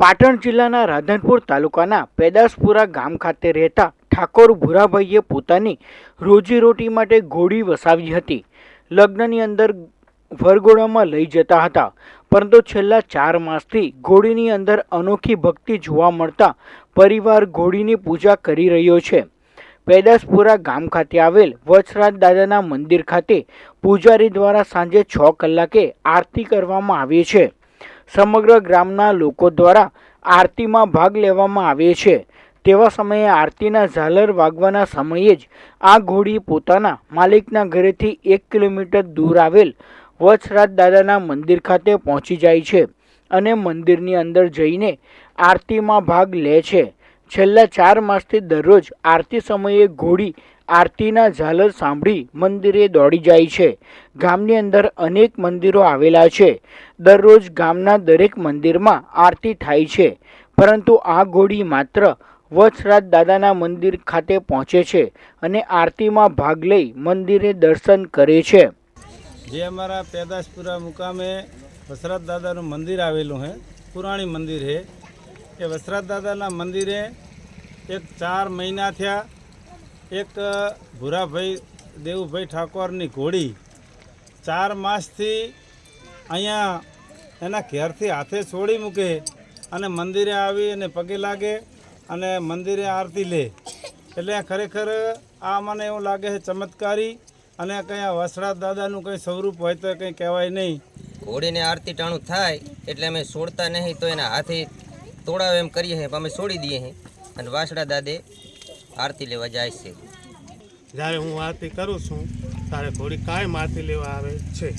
પાટણ જિલ્લાના રાધનપુર તાલુકાના પેદાસપુરા ગામ ખાતે રહેતા ઠાકોર ભૂરાભાઈએ પોતાની રોજીરોટી માટે ઘોડી વસાવી હતી. લગ્નની અંદર વરઘોડામાં લઈ જતા હતા, પરંતુ છેલ્લા ચાર માસથી ઘોડીની અંદર અનોખી ભક્તિ જોવા મળતા પરિવાર ઘોડીની પૂજા કરી રહ્યો છે. પેદાસપુરા ગામ ખાતે આવેલ વચરાજ દાદાના મંદિર ખાતે પૂજારી દ્વારા સાંજે છ કલાકે આરતી કરવામાં આવે છે. સમગ્ર ગ્રામના લોકો દ્વારા આરતીમાં ભાગ લેવામાં આવે છે. તેવા સમયે આરતીના ઝાલર વાગવાના સમયે જ આ ઘોડી પોતાના માલિકના ઘરેથી એક કિલોમીટર દૂર આવેલ વચરાજ દાદાના મંદિર ખાતે પહોંચી જાય છે અને મંદિરની અંદર જઈને આરતીમાં ભાગ લે છે. છેલ્લા ચાર માસથી દરરોજ આરતી સમયે ઘોડી આરતીના ઝાલર સાંભળી મંદિરે દોડી જાય છે. ગામની અંદર અનેક મંદિરો આવેલા છે. દરરોજ ગામના દરેક મંદિરમાં આરતી થાય છે. પરંતુ આ ઘોડી માત્ર વચરાજ દાદાના મંદિર ખાતે પહોંચે છે અને આરતીમાં ભાગ લઈ મંદિરે દર્શન કરે છે. જે અમારા પેદાશપુરા મુકામે વસરાત દાદાનું મંદિર આવેલું છે પુરાણી મંદિર છે એ વસરાત દાદાના મંદિરે એક ચાર મહિના થયા. એક ભૂરાભાઈ દેવુભાઈ ઠાકોરની ઘોડી ચાર માસથી અહીંયા એના ઘેરથી હાથે છોડી મૂકે અને મંદિરે આવી અને પગે લાગે અને મંદિરે આરતી લે. એટલે ખરેખર, આ મને એવું લાગે છે ચમત્કારી અને કંઈ વસરાત દાદાનું કંઈ સ્વરૂપ હોય તો કંઈ કહેવાય નહીં. ઘોડીને આરતી ટાણું થાય એટલે અમે છોડતા નહીં તો એના હાથે તોડાવે એમ કરીએ છીએ અમે છોડી દઈએ છીએ અને વાસડા દાદે આરતી લેવા જાય છે. જ્યારે હું આરતી કરું છું, ત્યારે થોડી કાયમ આરતી લેવા આવે છે.